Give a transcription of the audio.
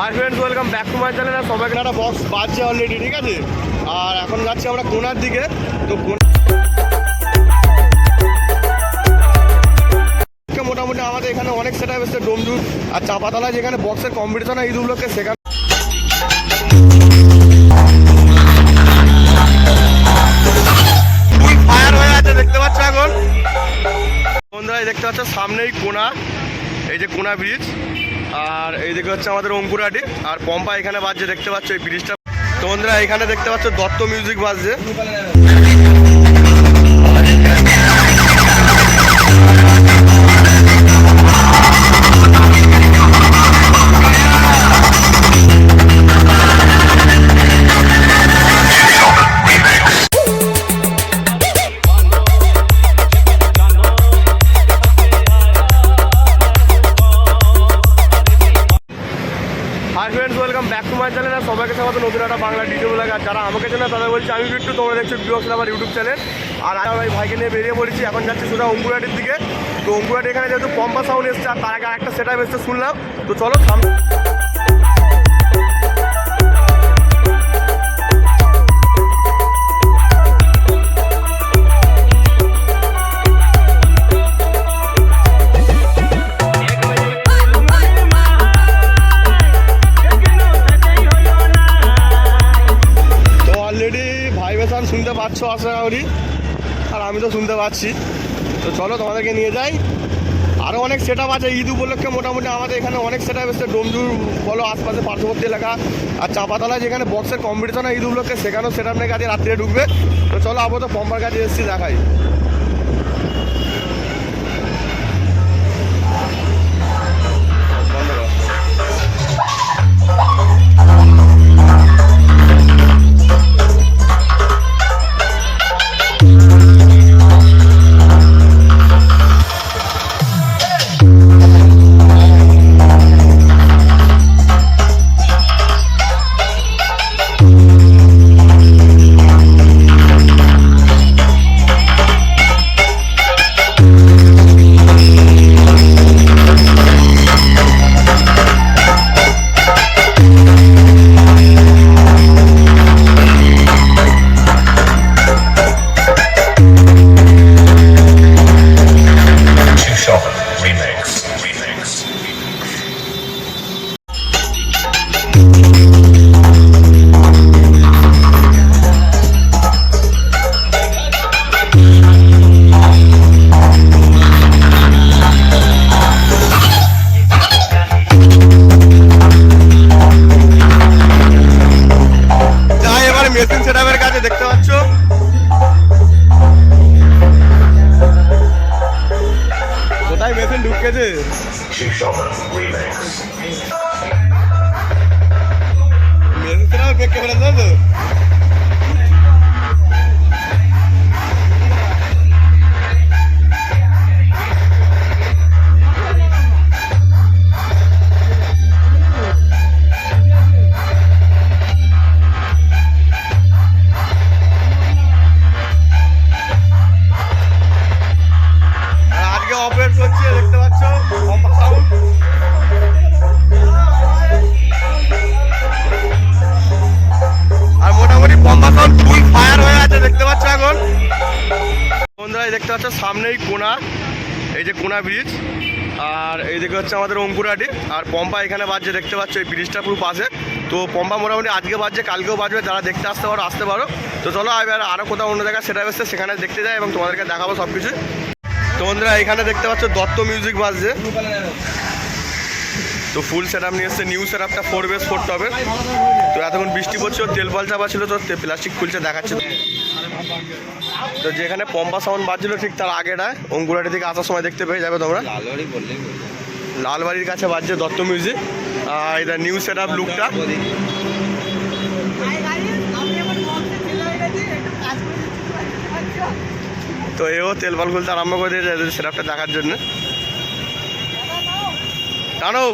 Hi friends welcome back to my channel সবাইকে একটা box বাজছে অলরেডি ঠিক আছে? আর এখন যাচ্ছি আমরা কোনার দিকে। তো মোটামুটি আমাদের এখানে অনেক সেটা এসছে ডোমজুর আর চাপাতলা, যেখানে বক্সের কম্পিটিশন হয় ঈদগুলোকে সেখানে হয়ে আছে, দেখতে এখন? দেখতে পাচ্ছ সামনেই কোনা। এই যে কোনা ব্রিজ আর এইদিকে হচ্ছে আমাদের অঙ্কুরাটি আর পম্পা এখানে বাজছে, দেখতে পাচ্ছ এই ব্রিজটা। তো বন্ধুরা, এখানে দেখতে পাচ্ছ দত্ত মিউজিক বাজছে। সবাইকে স্বাগত, নতুন একটা বাংলা ডিজে লাগে আর যারা আমাকে চেনা তাদের বলছি, আমি একটু তোমরা দেখছ বিওস আমার ইউটিউব চ্যানেল আর আমার এই ভাইকে নিয়ে বেরিয়ে পড়েছি। এখন যাচ্ছি সোজা অঙ্কুরাটির দিকে। তো অঙ্কুরাটি এখানে যেহেতু পম্পা সাউন্ড এসছে, আর তার আগে একটা সেট আপ এসছে, শুনলাম। তো চলো সামনে শুনতে পাচ্ছি তো চলো তোমাদেরকে নিয়ে যাই। আরও অনেক সেট আপ আছে ঈদ উপলক্ষে মোটামুটি। আমাদের এখানে অনেক সেট আপ এসছে। ডোমজুর বলো, আশপাশে পার্শ্ববর্তী এলাকা আর চাপাতলা যেখানে বক্সের কম্পিটিশন হয় ঈদ উপলক্ষে, সেখানেও সেট আপ আজকে রাত্রে ঢুকবে। তো চলো আপাতত পম্পার কাছে এসেছি, দেখাই। Remix. Yeah. সামনেই কোনা, এই যে কোনা ব্রিজ আর এইদিকে হচ্ছে আমাদের অঙ্কুরাটি আর পম্পা এখানে বাজছে, দেখতে পাচ্ছ, এই ব্রিজটা পুরো পাশে তো পম্পা মোটামুটি আজকে বাজছে, কালকেও বাজবে, যারা দেখতে আসতে পারো আসতে পারো। তো চলো, এবার আরও কোথাও অন্য জায়গায় সেটা এসছে সেখানে দেখতে যাই এবং তোমাদেরকে দেখাবো সব কিছু তো বন্ধুরা, এখানে দেখতে পাচ্ছ, দত্ত মিউজিক বাজছে। তো ফুল সেট আপ নিয়ে এসছে নিউ সেট আপটা ফোর বেস করতে হবে তো এতক্ষণ বৃষ্টি পড়ছিল তেল পাল চাপা ছিল তো প্লাস্টিক খুলছে দেখাচ্ছে তো যেখানে পম্পা সাউন্ড বাজছিল ঠিক তার আগেটা অঙ্কুরাটি থেকে আসার সময় দেখতে পেয়ে যাবে তোমরা। লালবাড়ির কাছে বাজছে দত্ত মিউজিক আর এটা নিউ সেট আপ লুকটা। তো এও তেল পাল খুলতে আরম্ভ করে দিয়েছে সেট আপটা দেখার জন্য টানো